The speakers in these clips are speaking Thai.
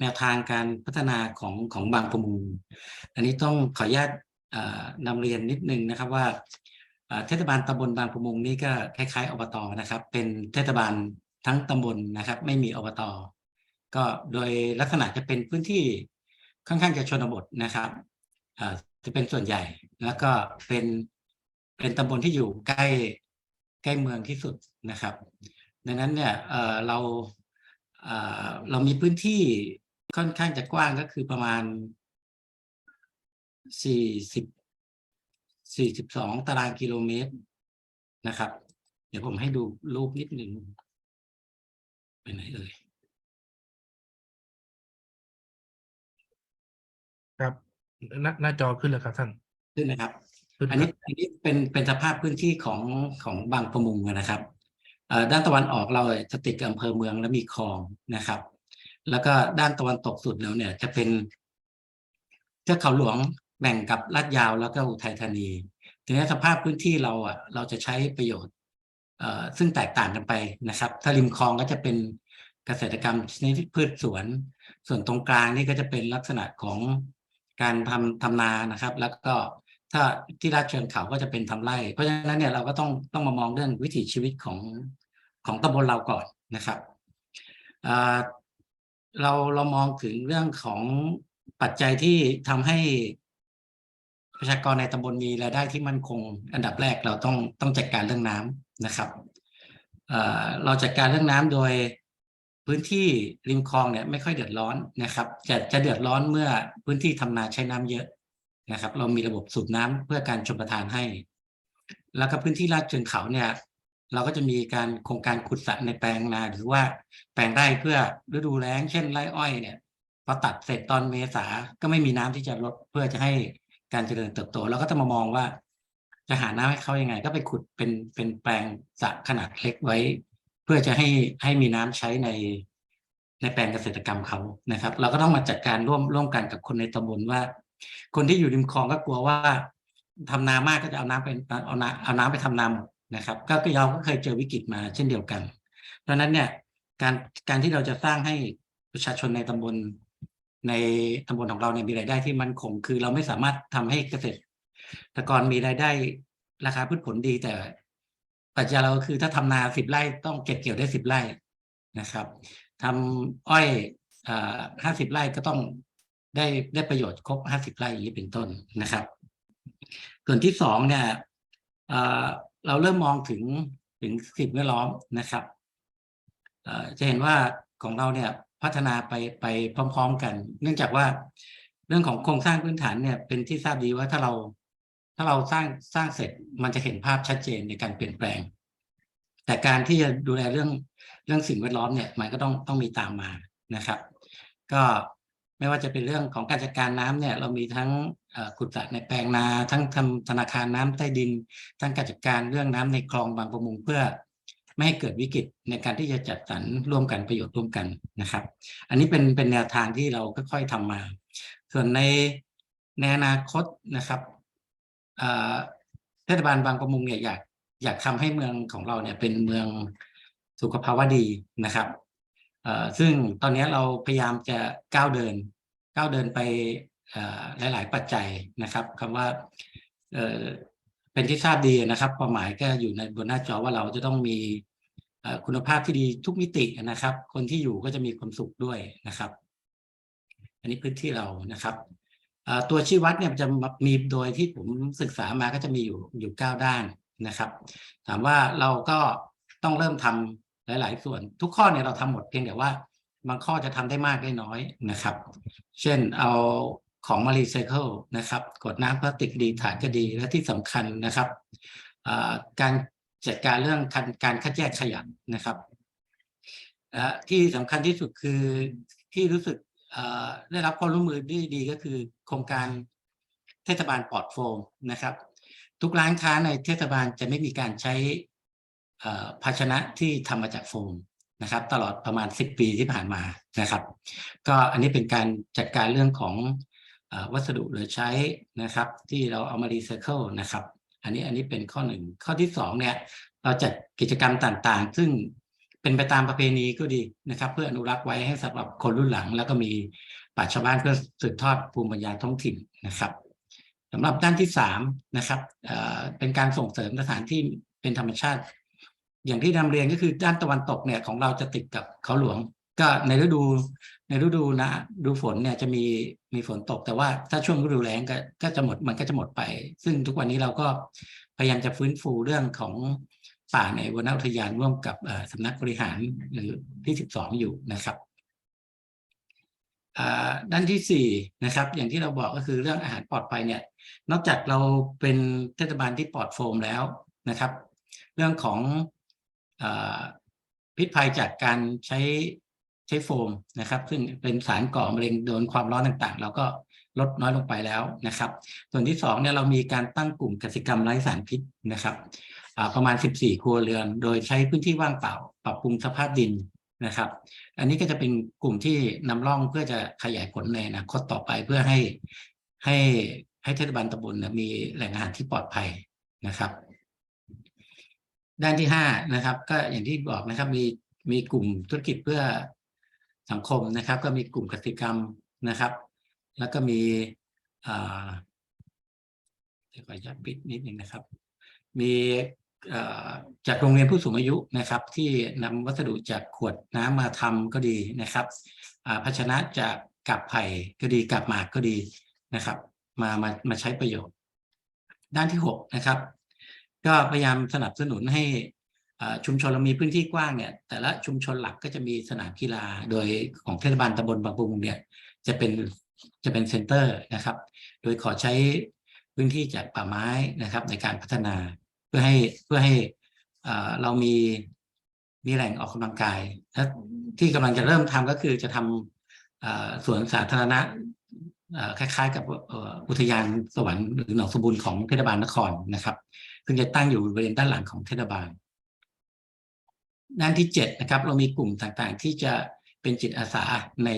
แนวทางการพัฒนาของของบางประมุงอันนี้ต้องขออนุญาตนำเรียนนิดนึงนะครับว่าเทศบาลตำบลบางประมงนี่ก็คล้ายๆอบตนะครับ เป็นเทศบาลทั้งตำบลนะครับ ไม่มีอบต ก็โดยลักษณะจะเป็นพื้นที่ค่อนข้างจะชนบทนะครับจะเป็นส่วนใหญ่แล้วก็เป็นเป็นตำบลที่อยู่ใกล้ ใกล้เมืองที่สุดนะครับ ดังนั้นเนี่ยเอ่อเราเอ่อเรามีพื้นที่ค่อนข้างจะกว้างก็คือประมาณสี่สิบสี่สิบสองตารางกิโลเมตรนะครับ เดี๋ยวผมให้ดูรูปนิดหนึ่งไปไหนเอ่ยครับหน้าหน้าจอขึ้นแล้วครับท่าน ขึ้นนะครับขึ้น อันนี้อันนี้เป็นเป็นสภาพพื้นที่ของของบางประมุงนะครับด้านตะวันออกเราจะติดกับอำเภอเมืองและมีคลองนะครับ แล้วก็ด้านตะวันตกสุดแล้วเนี่ย จะเป็นเทือกเขาหลวงแบ่งกับลาดยาวแล้วก็อุทัยธานีทีนี้สภาพพื้นที่เราอะ เราจะใช้ประโยชน์เอ่อซึ่งแตกต่างกันไปนะครับ ถ้าริมคลองก็จะเป็นเกษตรกรรมชนิดพืชสวน ส่วนตรงกลางนี่ก็จะเป็นลักษณะของการทำทำนานะครับ แล้วก็ ถ้าที่ลาดเชิงเขาก็จะเป็นทำไร่ เพราะฉะนั้นเนี่ยเราก็ต้องต้องมามองเรื่องวิถีชีวิตของของตำบลเราก่อนนะครับเราเรามองถึงเรื่องของปัจจัยที่ทำให้ประชากรในตำบลมีรายได้ที่มั่นคง อันดับแรกเราต้องต้องจัดการเรื่องน้ำนะครับเอ่อเราจัดการเรื่องน้ำโดยพื้นที่ริมคลองเนี่ยไม่ค่อยเดือดร้อนนะครับ จะจะเดือดร้อนเมื่อพื้นที่ทำนาใช้น้ำเยอะ นะครับ เรามีระบบสูบน้ำเพื่อการชลประทานให้ แล้วก็พื้นที่ลาดเชิงเขาเนี่ย เราก็จะมีการโครงการขุดสระในแปลงนาหรือว่าแปลงไร่เพื่อฤดูแล้ง เช่นไร่อ้อยเนี่ยพอตัดเสร็จตอนเมษาก็ไม่มีน้ำที่จะลดเพื่อจะให้การเจริญเติบโตเราก็จะมามองว่า จะหาน้ำให้เขายังไง ก็ไปขุดเป็นเป็นแปลงสระขนาดเล็กไว้ เพื่อจะให้ให้มีน้ำใช้ในในแปลงเกษตรกรรมเขานะครับ เราก็ต้องมาจัดการร่วมร่วมกันกับคนในตำบลว่า คนที่อยู่ริมคลองก็กลัวว่าทำนามากก็จะเอาน้ำไปเอาน้ำเอาน้ำไปทำนาหมดนะครับก็ก็เราก็เคยเจอวิกฤตมาเช่นเดียวกัน เพราะฉะนั้นเนี่ยการการที่เราจะสร้างให้ประชาชนในตำบลในตำบลของเราเนี่ยมีรายได้ที่มั่นคง คือเราไม่สามารถทำให้เกษตรกรมีรายได้ราคาพืชผลดีแต่ปัจจัยเราคือถ้าทำนาสิบไร่ต้องเก็บเกี่ยวได้สิบไร่นะครับทำอ้อยห้าสิบไร่ก็ต้อง ได้ได้ประโยชน์ครบห้าสิบไร่อย่างนี้เป็นต้นนะครับ ส่วนที่สองเนี่ยเราเริ่มมองถึงถึงสิ่งแวดล้อมนะครับจะเห็นว่าของเราเนี่ยพัฒนาไปไปพร้อม ๆ กัน เนื่องจากว่าเรื่องของโครงสร้างพื้นฐานเนี่ยเป็นที่ทราบดีว่าถ้าเราถ้าเราสร้างสร้างเสร็จมันจะเห็นภาพชัดเจนในการเปลี่ยนแปลง แต่การที่จะดูแลเรื่องเรื่องสิ่งแวดล้อมเนี่ยมันก็ต้องต้องมีตามมานะครับ ก็ ไม่ว่าจะเป็นเรื่องของการจัดการน้ำเนี่ยเรามีทั้งขุดสระในแปลงนา ทั้งทำธนาคารน้ำใต้ดิน ทั้งการจัดการเรื่องน้ำในคลองบางประมงเพื่อ ไม่ให้เกิดวิกฤตในการที่จะจัดสรรร่วมกันประโยชน์ร่วมกันนะครับ อันนี้เป็นเป็นแนวทางที่เราค่อยๆทำมา ส่วนในในอนาคตนะครับเทศบาลบางประมงเนี่ยอยากอยากทำให้เมืองของเราเนี่ยเป็นเมืองสุขภาวะดีนะครับ ซึ่งตอนนี้เราพยายามจะก้าวเดินก้าวเดินไปหลาย ๆ ปัจจัยนะครับคำว่าเป็นที่ทราบดีนะครับความหมายก็อยู่ในบนหน้าจอว่าเราจะต้องมีคุณภาพที่ดีทุกมิตินะครับ คนที่อยู่ก็จะมีความสุขด้วยนะครับ อันนี้พื้นที่เรานะครับตัวชี้วัดเนี่ยจะมีโดยที่ผมศึกษามาก็จะมีอยู่อยู่เก้าด้านนะครับ ถามว่าเราก็ต้องเริ่มทำ หลาย ๆ ส่วนทุกข้อเนี่ยเราทำหมดเพียงแต่ว่า บางข้อจะทำได้มากได้น้อยนะครับ เช่นเอาของมารีไซเคิลนะครับกดน้ำพลาสติกดีถ่านก็ดีและที่สำคัญนะครับการจัดการเรื่องการคัดแยกขยะนะครับที่สำคัญที่สุดคือที่รู้สึกได้รับความร่วมมือที่ดีก็คือ โครงการเทศบาลปลอดโฟมนะครับ ทุกร้านค้าในเทศบาลจะไม่มีการใช้ ภาชนะที่ทำมาจากโฟมนะครับ ตลอดประมาณ 10 ปีที่ผ่านมานะครับ ก็อันนี้เป็นการจัดการเรื่องของวัสดุเหลือใช้นะครับ ที่เราเอามารีไซเคิลนะครับ อันนี้อันนี้เป็นข้อหนึ่งข้อที่สองเนี่ยเราจัดกิจกรรมต่างๆ ซึ่งเป็นไปตามประเพณีก็ดีนะครับ เพื่ออนุรักษ์ไว้ให้สำหรับคนรุ่นหลัง แล้วก็มีปราชญ์ชาวบ้านเพื่อสืบทอดภูมิปัญญาท้องถิ่นนะครับสำหรับด้านที่สามนะครับเอ่อเป็นการส่งเสริมสถานที่เป็นธรรมชาติ อย่างที่นำเรียนก็คือด้านตะวันตกเนี่ยของเราจะติดกับเขาหลวง ก็ในฤดูในฤดูนะดูฝนเนี่ยจะมีมีฝนตก แต่ว่าถ้าช่วงฤดูแล้งก็ก็จะหมดมันก็จะหมดไป ซึ่งทุกวันนี้เราก็พยายามจะฟื้นฟูเรื่องของป่าในวนอุทยานร่วมกับสำนักบริหารหรือที่สิบสองอยู่นะครับด้านที่สี่นะครับอย่างที่เราบอกก็คือเรื่องอาหารปลอดภัยเนี่ยนอกจากเราเป็นเทศบาลที่ปลอดโฟมแล้วนะครับ เรื่องของ พิษภัยจากการใช้ใช้โฟมนะครับ ซึ่งเป็นสารก่อมะเร็งโดนความร้อนต่างๆ เราก็ลดน้อยลงไปแล้วนะครับ ส่วนที่สองเนี่ยเรามีการตั้งกลุ่มกสิกรรมไร้สารพิษนะครับประมาณ 14 ครัวเรือน โดยใช้พื้นที่ว่างเปล่า ปรับปรุงสภาพดินนะครับ อันนี้ก็จะเป็นกลุ่มที่นำร่องเพื่อจะขยายผลในอนาคตต่อไปเพื่อให้ให้ให้เทศบาลตำบลเนี่ยมีแหล่งอาหารที่ปลอดภัยนะครับ ด้านที่ห้านะครับ ก็อย่างที่บอกนะครับ มีมีกลุ่มธุรกิจเพื่อสังคมนะครับ ก็มีกลุ่มกสิกรรมนะครับ แล้วก็มีเดี๋ยวขออนุญาตปิดนิดนึงนะครับ มีจากโรงเรียนผู้สูงอายุนะครับ ที่นำวัสดุจากขวดน้ำมาทำก็ดีนะครับภาชนะจากกับไผ่ก็ดีกับหมากก็ดีนะครับ มามามาใช้ประโยชน์ ด้านที่หกนะครับ ก็พยายามสนับสนุนให้ชุมชนเรามีพื้นที่กว้างเนี่ย แต่ละชุมชนหลักก็จะมีสนามกีฬาโดยของเทศบาลตำบลบางปุงเนี่ยจะเป็นจะเป็นเซ็นเตอร์นะครับ โดยขอใช้พื้นที่จากป่าไม้นะครับ ในการพัฒนาเพื่อให้เพื่อให้เรามีมีแหล่งออกกำลังกายและที่กำลังจะเริ่มทำก็คือจะทำสวนสาธารณะ คล้ายๆ กับอุทยานสวรรค์หรือหนองสมบูรณ์ของเทศบาลนครนะครับ ซึ่งจะตั้งอยู่บริเวณด้านหลังของเทศบาล ด้านที่เจ็ดนะครับ เรามีกลุ่มต่างๆ ที่จะเป็นจิตอาสาใน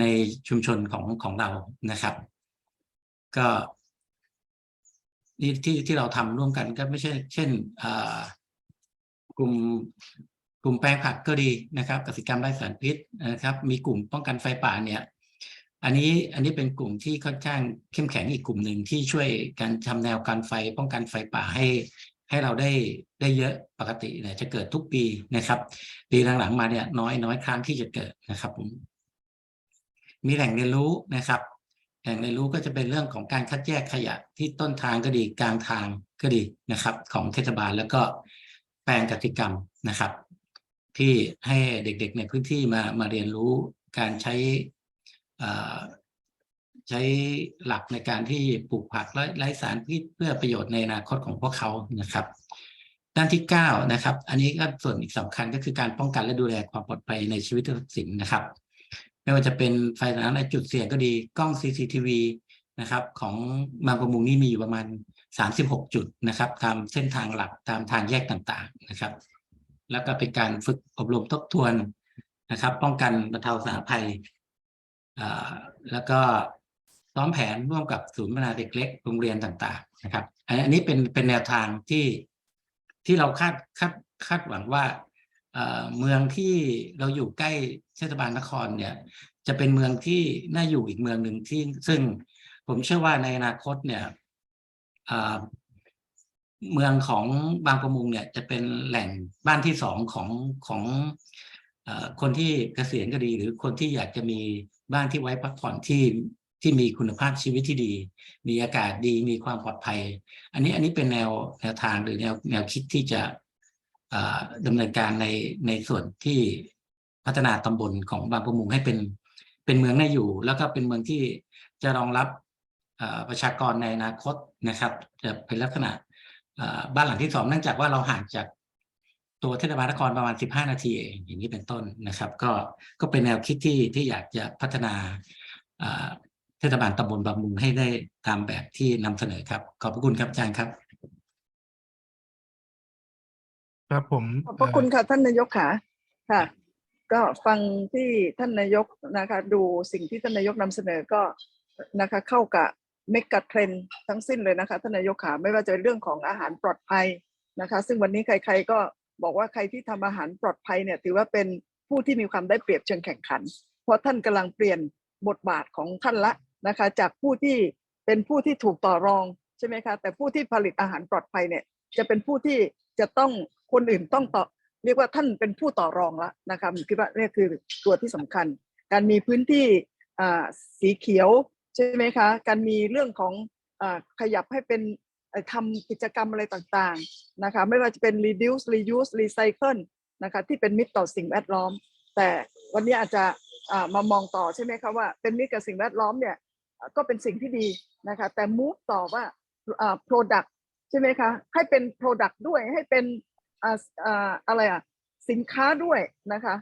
ในชุมชนของของเรานะครับ ก็นี่ที่ที่เราทำร่วมกันก็ไม่ใช่ เช่นกลุ่มกลุ่มแปลงผักก็ดีนะครับกสิกรรมไร้สารพิษนะครับ มีกลุ่มป้องกันไฟป่าเนี่ย อันนี้อันนี้เป็นกลุ่มที่ค่อนข้างเข้มแข็งอีกกลุ่มหนึ่งที่ช่วยการทำแนวการไฟป้องกันไฟป่าให้ ให้เราได้ได้เยอะปกติเนี่ยจะเกิดทุกปีนะครับ ปีหลังๆมาเนี่ยน้อยน้อยครั้งที่จะเกิดนะครับผมมีแหล่งเรียนรู้นะครับ แหล่งเรียนรู้ก็จะเป็นเรื่องของการคัดแยกขยะที่ต้นทางก็ดีกลางทางก็ดีนะครับ ของเทศบาลแล้วก็แปลงกติกรรมนะครับ ที่ให้เด็กๆในพื้นที่มามาเรียนรู้การใช้ ใช้หลักในการที่ปลูกผักไร้สารพิษเพื่อประโยชน์ในอนาคตของพวกเขานะครับด้านที่เก้านะครับ อันนี้ก็ส่วนอีกสำคัญก็คือการป้องกันและดูแลความปลอดภัยในชีวิตทรัพย์สินนะครับ ไม่ว่าจะเป็นไฟสถานะจุดเสี่ยงก็ดีกล้อง CCTV นะครับ ของบางประมุงนี่มีอยู่ประมาณ 36 จุดนะครับ ตามเส้นทางหลักตามทางแยกต่างๆนะครับ แล้วก็เป็นการฝึกอบรมทบทวนนะครับ ป้องกันบรรเทาสาภัย แล้วก็ซ้อมแผนร่วมกับศูนย์พัฒนาเด็กเล็กโรงเรียนต่างๆนะครับ อันนี้เป็นเป็นแนวทางที่ที่เราคาดคาดคาดหวังว่าเมืองที่เราอยู่ใกล้เทศบาลนครเนี่ย จะเป็นเมืองที่น่าอยู่อีกเมืองหนึ่งที่ซึ่งผมเชื่อว่าในอนาคตเนี่ยเมืองของบางประมุงเนี่ยจะเป็นแหล่งบ้านที่สองของของอคนที่เกษียณก็ดี หรือคนที่อยากจะมี บ้านที่ไว้พักผ่อนที่ที่มีคุณภาพชีวิตที่ดี มีอากาศดี มีความปลอดภัย อันนี้อันนี้เป็นแนวแนวทางหรือแนวแนวคิดที่จะอ่าดำเนินการในในส่วนที่พัฒนาตำบลของบางประมุงให้เป็นเป็นเมืองน่าอยู่ แล้วก็เป็นเมืองที่จะรองรับประชากรในอนาคตนะครับ จะเป็นลักษณะบ้านหลังที่สองเนื่องจากว่าเราห่างจาก ตัวเทศบาลนครประมาณ 15 นาทีเองอย่างนี้เป็นต้นนะครับ ก็ก็เป็นแนวคิดที่ที่อยากจะพัฒนาอ่าเทศบาลตำบลบางมุงให้ได้ตามแบบที่นำเสนอครับ ขอบพระคุณครับอาจารย์ครับ ครับผมขอบพระคุณค่ะท่านนายกค่ะค่ะ ก็ฟังที่ท่านนายกนะคะ ดูสิ่งที่ท่านนายกนำเสนอก็นะคะ เข้ากับเมกะเทรนทั้งสิ้นเลยนะคะท่านนายกค่ะไม่ว่าจะเป็นเรื่องของอาหารปลอดภัยนะคะ ซึ่งวันนี้ใคร ๆ ก็ บอกว่าใครที่ทำอาหารปลอดภัยเนี่ยถือว่าเป็นผู้ที่มีความได้เปรียบเชิงแข่งขัน เพราะท่านกำลังเปลี่ยนบทบาทของท่านละนะคะ จากผู้ที่เป็นผู้ที่ถูกต่อรองใช่ไหมคะแต่ผู้ที่ผลิตอาหารปลอดภัยเนี่ย จะเป็นผู้ที่จะต้องคนอื่นต้องต่อเรียกว่าท่านเป็นผู้ต่อรองล้วนะคะผมคิดว่านี่คือตัวที่สำคัญ การมีพื้นที่สีเขียวใช่ไหมคะ การมีเรื่องของอขยับให้เป็น ทำกิจกรรมอะไรต่างๆนะคะไม่ว่าจะเป็น reduce reuse recycle นะคะที่เป็นมิตรต่อสิ่งแวดล้อม แต่วันนี้อาจจะมามองต่อใช่ไหมคะว่าเป็นมิตรกับสิ่งแวดล้อมเนี่ยก็เป็นสิ่งที่ดีนะคะแต่ move ต่อว่า product ใช่ไหมคะให้เป็น product ด้วยให้เป็นอ่าอ่าอะไรอะสินค้าด้วยนะคะ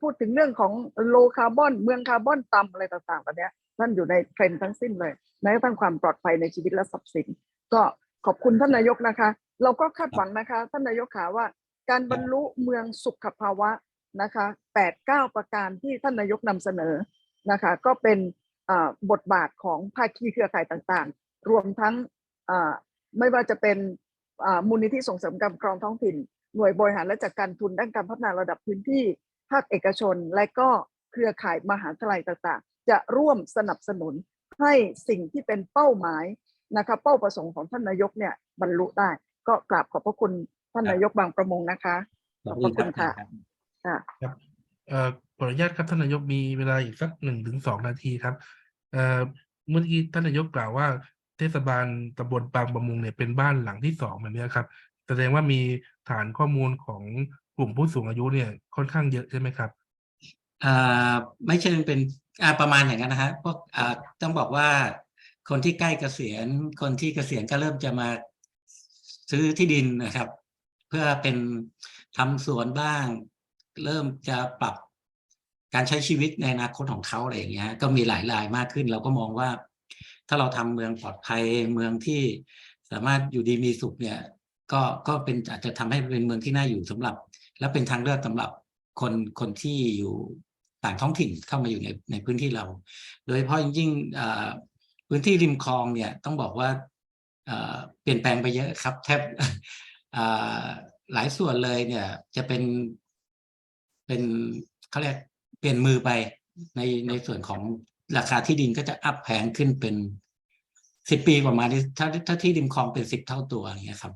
พูดถึงเรื่องของโลคาร์บอนเมืองคาร์บอนต่ำอะไรต่างๆแบบเนี้ยนั่นอยู่ในเทรนด์ทั้งสิ้นเลยแม้กระทั่งความปลอดภัยในชีวิตและทรัพย์สิน ก็ ขอบคุณท่านนายกนะคะ เราก็คาดหวังนะคะ ท่านนายกขาว่า การบรรลุเมืองสุขภาวะนะคะแปดเก้าประการที่ท่านนายกนำเสนอนะคะ ก็เป็นอ่าบทบาทของภาคีเครือข่ายต่างๆ รวมทั้งอ่าไม่ว่าจะเป็นอ่ามูลนิธิส่งเสริมการปกครองท้องถิ่น หน่วยบริหารและจัดการทุนด้านการพัฒนาระดับพื้นที่ ภาคเอกชน และก็เครือข่ายมหาวิทยาลัยต่างๆ จะร่วมสนับสนุนให้สิ่งที่เป็นเป้าหมาย นะคะเป้าประสงค์ของท่านนายกเนี่ยบรรลุได้ ก็กราบขอบพระคุณท่านนายกบางประมงนะคะขอบพระคุณค่ะค่ะเอ่อขออนุญาตครับท่านนายกมีเวลาอีกสักหนึ่งถึงสองนาทีครับเอ่อเมื่อกี้ท่านนายกกล่าวว่า เทศบาลตำบลบางประมุงเนี่ยเป็นบ้านหลังที่สองแบบเนี้ยครับแสดงว่ามีฐานข้อมูลของกลุ่มผู้สูงอายุเนี่ยค่อนข้างเยอะใช่ไหมครับอ่าไม่เชิงเป็นอ่าประมาณอย่างนั้นนะฮะพวกอ่าต้องบอกว่า คนที่ใกล้เกษียณ คนที่เกษียณก็เริ่มจะมาซื้อที่ดินนะครับ เพื่อเป็นทำสวนบ้าง เริ่มจะปรับการใช้ชีวิตในอนาคตของเขาอะไรอย่างเงี้ย ก็มีหลายรายมากขึ้น เราก็มองว่า ถ้าเราทำเมืองปลอดภัยเมืองที่สามารถอยู่ดีมีสุขเนี่ย ก็ก็เป็นอาจจะทำให้เป็นเมืองที่น่าอยู่สำหรับ และเป็นทางเลือกสำหรับคนคนที่อยู่ต่างท้องถิ่นเข้ามาอยู่ในในพื้นที่เรา โดยเฉพาะยิ่ง พื้นที่ริมคลองเนี่ยต้องบอกว่าเปลี่ยนแปลงไปเยอะครับ แทบหลายส่วนเลยเนี่ยจะเป็นเป็นเขาเรียกเปลี่ยนมือไปในในส่วนของราคาที่ดินก็จะอัพแพงขึ้นเป็นสิบปีประมาณนี้ถ้าถ้าที่ดิมคลองเป็นสิบเท่าตัวอย่างเงี้ยครับ